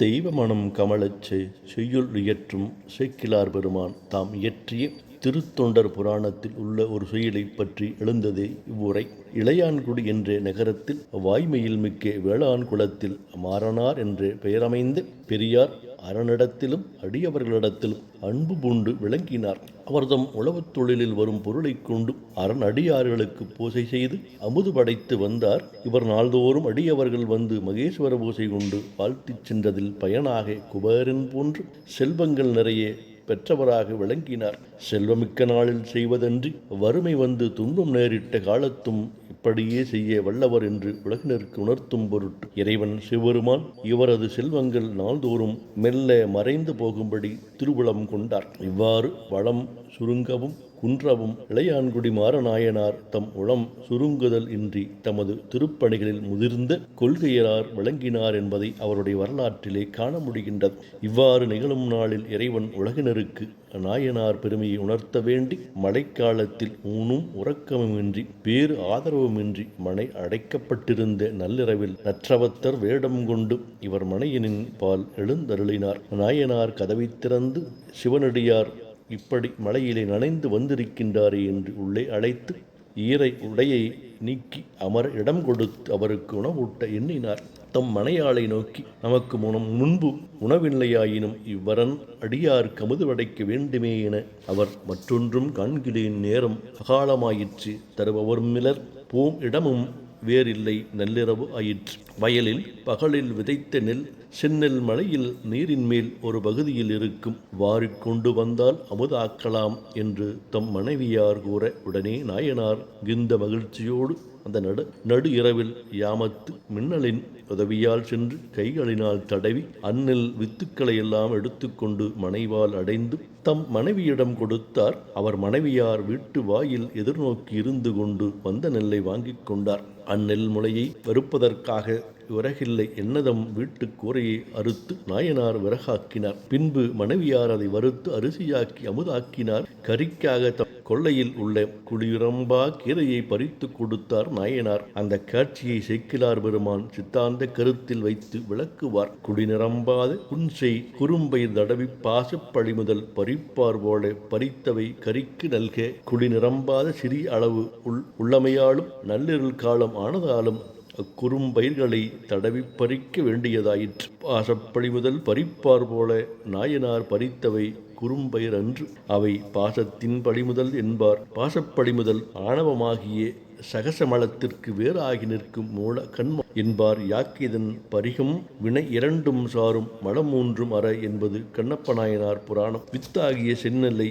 தெய்வ மனம் கமலச் செய்யுள் இயற்றும் சேக்கிலார் பெருமான். தாம் இயற்றிய திருத்தொண்டர் புராணத்தில் உள்ள ஒரு செயலைப் பற்றி எழுந்ததே இவ்வுரை. இளையான்குடி என்ற நகரத்தில் வாய்மையில் மிக்க வேளாண் குலத்தில் மாறனார் என்று பெயரமைந்த பெரியார் அரணிடத்திலும் அடியவர்களிடத்திலும் அன்பு பூண்டு விளங்கினார். அவர்தம் உழவுத் தொழிலில் வரும் பொருளைக் கொண்டு அரண் அடியார்களுக்கு பூசை செய்து அமுது படைத்து வந்தார். இவர் நாள்தோறும் அடியவர்கள் வந்து மகேஸ்வர பூசை கொண்டு வாழ்த்திச் சென்றதில் பயனாக குபேரன் போன்று செல்வங்கள் நிறைய பெற்றவராக விளங்கினார். செல்வமிக்க நாளில் செய்வதன்றி வறுமை வந்து துன்பம் நேரிட்ட காலத்தும் இப்படியே செய்ய வல்லவர் என்று உலகினருக்கு உணர்த்தும் பொருட்டு. இறைவன் சிவபெருமான் இவரது செல்வங்கள் நாள்தோறும் மெல்ல மறைந்து போகும்படி திருவுளம் கொண்டார். இவ்வாறு வளம் சுருங்கவும் குன்றவும் இளையான்குடி மாறநாயனார் தம் உளம் சுருங்குதல் இன்றி தமது திருப்பணிகளில் முதிர்ந்த கொள்கையரார் விளங்கினார் என்பதை அவருடைய வரலாற்றிலே காண முடிகின்றது. இவ்வாறு நிகழும் நாளில் இறைவன் உலகினருக்கு நாயனார் பெருமையை உணர்த்த வேண்டி மழைக்காலத்தில் ஊனும் உறக்கமுமின்றி பேறு ஆதரவுமின்றி மனை அடைக்கப்பட்டிருந்த நள்ளிரவில் நற்றவத்தர் வேடம் கொண்டு இவர் மனையினின் பால் எழுந்தருளினார். நாயனார் கதவை திறந்து சிவனடியார் இப்படி மலையிலே நனைந்து வந்திருக்கின்றாரே என்று உள்ளே அழைத்து ஈரை உடையை நீக்கி அமர இடம் கொடுத்து அவருக்கு உணவூட்ட எண்ணினார். தம் மனையாளை நோக்கி நமக்கு முனம் முன்பு உணவில்லையாயினும் இவ்வரன் அடியார் கமுது அடைக்க வேண்டுமே என அவர் மற்றொன்றும் காண்கிறேன் நேரம் அகாலமாயிற்று. தருபவர் மிலர் போம் இடமும் வேறில்லை நள்ளிரவு ஆயிற்று. வயலில் பகலில் விதைத்த நெல் செந்நெல் மலையில் நீரின் மேல் ஒரு பகுதியில் இருக்கும் வாரிக்கொண்டு வந்தால் அமுதாக்கலாம் என்று தம் மனைவியார் கூற உடனே நாயனார் கிந்த மகிழ்ச்சியோடு அந்த நடு நடு இரவில் யாமத்து மின்னலின் உதவியால் சென்று கைகளினால் தடவி அந்நெல் வித்துக்களை எல்லாம் எடுத்துக்கொண்டு மனைவால் அடைந்து தம் மனைவியிடம் கொடுத்தார். அவர் மனைவியார் வீட்டு வாயில் எதிர்நோக்கி இருந்து கொண்டு வந்த நெல்லை வாங்கிக் கொண்டார். அந்நெல் முளையை வெறுப்பதற்காக விறகில்லை என்னதம் வீட்டு கூரையை அறுத்து நாயனார் விறகாக்கினார். பின்பு மனைவியார் அதை வறுத்து அரிசியாக்கி அமுதாக்கினார். கறிக்காக தம் கொள்ளையில் உள்ள குளிரம்பா கீரையை பறித்து கொடுத்தார் நாயனார். அந்த காட்சியை சேக்கிலார் பெருமான் சித்தாந்த கருத்தில் வைத்து விளக்குவார். குடிநிரம்பாத குன்சை குறும்பை தடவி பாசப்பழி முதல் பறிப்பார் போல பறித்தவை கறிக்கு நல்க குடிநிரம்பாத சிறிய அளவு உள் உள்ளமையாலும் நள்ளிருள் காலம் ஆனதாலும் அக்குறும்பயிர்களை தடவி பறிக்க வேண்டியதாயிற்று. பாசப்பழி முதல் பறிப்பார் போல நாயனார் பறித்தவை குறும்பயிர் அன்று அவை பாசத்தின் பழிமுதல் என்பார். பாசப்படிமுதல் ஆணவமாகிய சகசமலத்திற்கு வேறாகி நிற்கும் மூல கண்ம என்பார். யாக்கியதன் பரிகம் வினை இரண்டும் சாரும் மலம் மூன்றும் அற என்பது கண்ணப்ப நாயனார் புராணம். வித்தாகிய செந்நெல்லை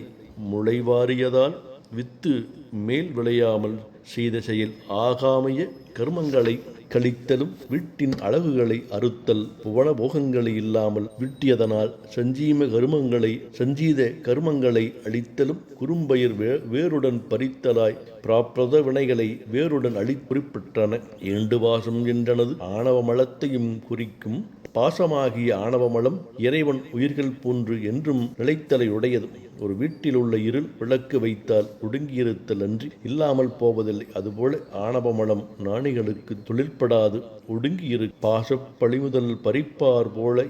முளைவாரியதால் வித்து மேல் விளையாமல் செய்த செயல் ஆகாமைய கர்மங்களை கழித்தலும் வீட்டின் அழகுகளை அறுத்தல் புவன போகங்களை இல்லாமல் விட்டியதனால் சஞ்சீம கருமங்களை சஞ்சீத கருமங்களை அழித்தலும் குறும்பயிர் வே வேருடன் பறித்தலாய் பிராப்ரத வினைகளை வேருடன் அழி குறிப்பிட்டன. ஏண்டு வாசம் என்றனது ஆணவ மலத்தையும் குறிக்கும் பாசமாகிய ஆணவமலம் இறைவன் உயிர்கள் போன்று என்றும் நிலைத்தலையுடையது. ஒரு வீட்டில் உள்ள இருள் விளக்கு வைத்தால் ஒடுங்கியிருத்தல் அன்றி இல்லாமல் போவதில்லை. அதுபோல ஆணவமலம் நாணிகளுக்கு தொழிற்படாது ஒடுங்கியிரு பாச பழிமுதல் பறிப்பார் போல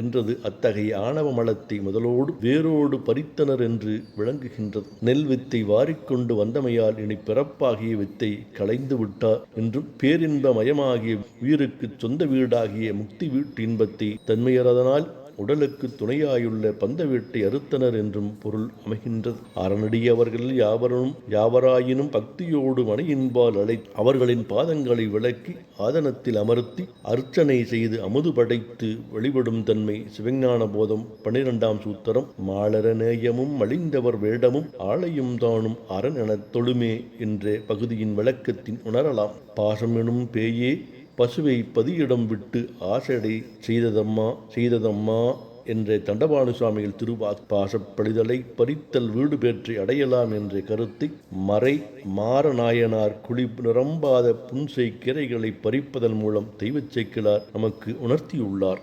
என்றது அத்தகைய ஆணவ மலத்தை முதலோடு வேரோடு பறித்தனர் என்று விளங்குகின்றது. நெல் வித்தை வாரிக்கொண்டு வந்தமையால் இனி பிறப்பாகிய வித்தை களைந்து விட்டார் என்றும் பேரின்ப மயமாகிய உயிருக்கு சொந்த வீடாகிய முக்தி வீட்டு இன்பத்தை தன்மையறதனால் உடலுக்கு துணையாயுள்ள பந்த வீட்டை அறுத்தனர் என்றும் பொருள் அமைகின்றது. அறநடியவர்கள் யாவரும் யாவராயினும் பக்தியோடு மனையின்பால் அழை அவர்களின் பாதங்களை விளக்கி ஆதனத்தில் அமர்த்தி அர்ச்சனை செய்து அமுது படைத்து வழிபடும் தன்மை சிவஞான போதம் பனிரெண்டாம் சூத்திரம். மாளர நேயமும் மலிந்தவர் வேடமும் ஆளையும் தானும் அரண் எனத் தொழுமே என்ற பகுதியின் விளக்கத்தின் உணரலாம். பாசம் எனும் பேயே பசுவை பதியிடம் விட்டு ஆசடை செய்ததம்மா செய்ததம்மா என்ற தண்டபாணு சுவாமிகள் திருவா பாசப்படிதலை பறித்தல் வீடு பெற்று அடையலாம் என்ற கருத்தை மறை மாறநாயனார் குழி நிரம்பாத புன்சை கிரைகளை பறிப்பதன் மூலம் தெய்வச் சேக்கிலார் நமக்கு உணர்த்தியுள்ளார்.